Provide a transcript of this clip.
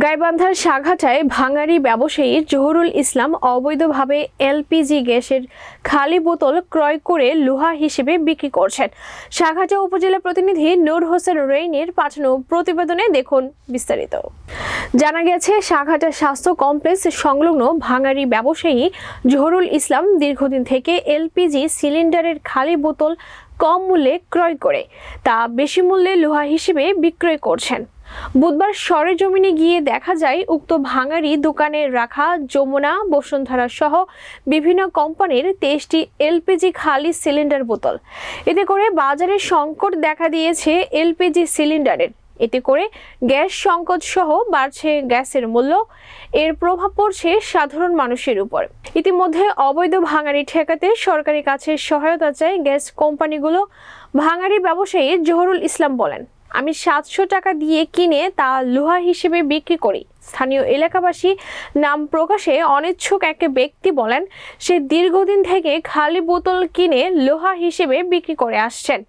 গাইবান্ধার সাঘাটায় ভাঙারি ব্যবসায়ী জহুরুল ইসলাম অবৈধভাবে এলপিজি গ্যাসের খালি বোতল ক্রয় করে লোহা হিসেবে বিক্রি করছেন। সাঘাটা উপজেলা প্রতিনিধি নূর হোসেন রেইনের পাঠানো প্রতিবেদনে দেখুন বিস্তারিত। জানা গেছে, সাঘাটা স্বাস্থ্য কমপ্লেক্স সংলগ্ন ভাঙারি ব্যবসায়ী জহুরুল ইসলাম দীর্ঘদিন থেকে এলপিজি সিলিন্ডারের খালি বোতল কম মূল্যে ক্রয় করে, তা বেশি মূল্যে লোহা হিসেবে বিক্রয় করছেন। বুধবার সরেজমিনে গিয়ে দেখা যায়, উক্ত ভাঙারি দোকানে রাখা যমুনা, বসুন্ধরা সহ বিভিন্ন কোম্পানির তেইশটি এলপিজি খালি সিলিন্ডার বোতল। এতে করে বাজারে সংকট দেখা দিয়েছে এলপিজি সিলিন্ডারের। এতে করে গ্যাস সংকট সহ বাড়ছে গ্যাসের মূল্য। এর প্রভাব পড়ছে সাধারণ মানুষের উপর। ইতিমধ্যে অবৈধ ভাঙারি ঠেকাতে সরকারের কাছে সহায়তা চায় গ্যাস কোম্পানিগুলো। ভাঙারি ব্যবসায়ী জহরুল ইসলাম বলেন আমি সাতশো টাকা দিয়ে কিনে তা লোহা হিসেবে বিক্রি করি। স্থানীয় এলাকাবাসী নাম প্রকাশে অনিচ্ছুক এক ব্যক্তি বলেন, সে দীর্ঘদিন থেকে খালি বোতল কিনে লোহা হিসেবে বিক্রি করে আসছেন।